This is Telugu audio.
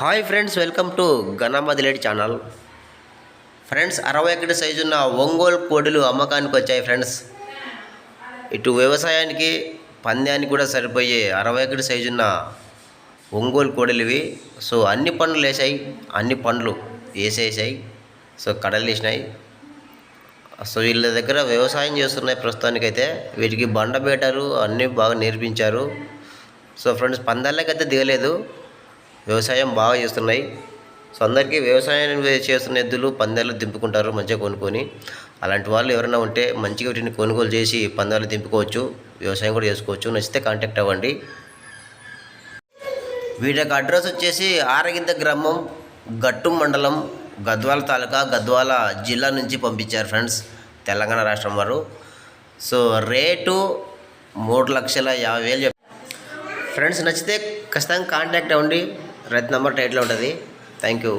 హాయ్ ఫ్రెండ్స్ వెల్కమ్ టు గణమదిలేడి ఛానల్. ఫ్రెండ్స్ అరవై ఒకటి సైజు ఉన్న ఒంగోలు కోడులు అమ్మకానికి వచ్చాయి ఫ్రెండ్స్. ఇటు వ్యవసాయానికి పందానికి కూడా సరిపోయే అరవై ఒకటి సైజు ఉన్న ఒంగోలు కోడలు ఇవి. సో అన్ని పండ్లు వేసాయి. అన్ని పండ్లు వేసేసాయి. సో కడలు వేసినాయి సో వీళ్ళ దగ్గర వ్యవసాయం చేస్తున్నాయి ప్రస్తుతానికైతే. వీటికి బండ పెట్టారు అన్నీ బాగా నేర్పించారు. సో ఫ్రెండ్స్ పందాలకైతే దిగలేదు. వ్యవసాయం బాగా చేస్తున్నాయి. సో అందరికీ వ్యవసాయం చేస్తున్న ఎద్దులు పందాలు దింపుకుంటారు మంచిగా కొనుక్కొని. అలాంటి వాళ్ళు ఎవరైనా ఉంటే మంచిగా వీటిని కొనుగోలు చేసి పందాలు దింపుకోవచ్చు వ్యవసాయం కూడా చేసుకోవచ్చు. నచ్చితే కాంటాక్ట్ అవ్వండి. వీటి యొక్క అడ్రస్ వచ్చేసి ఆరగింత గ్రామం గట్టు మండలం గద్వాల తాలూకా గద్వాల జిల్లా నుంచి పంపించారు ఫ్రెండ్స్ తెలంగాణ రాష్ట్రం వారు. సో రేటు మూడు లక్షల యాభై వేలు ఫ్రెండ్స్ నచ్చితే ఖచ్చితంగా కాంటాక్ట్ అవ్వండి. రైతు నెంబర్ టైట్లో ఉంటుంది. Thank you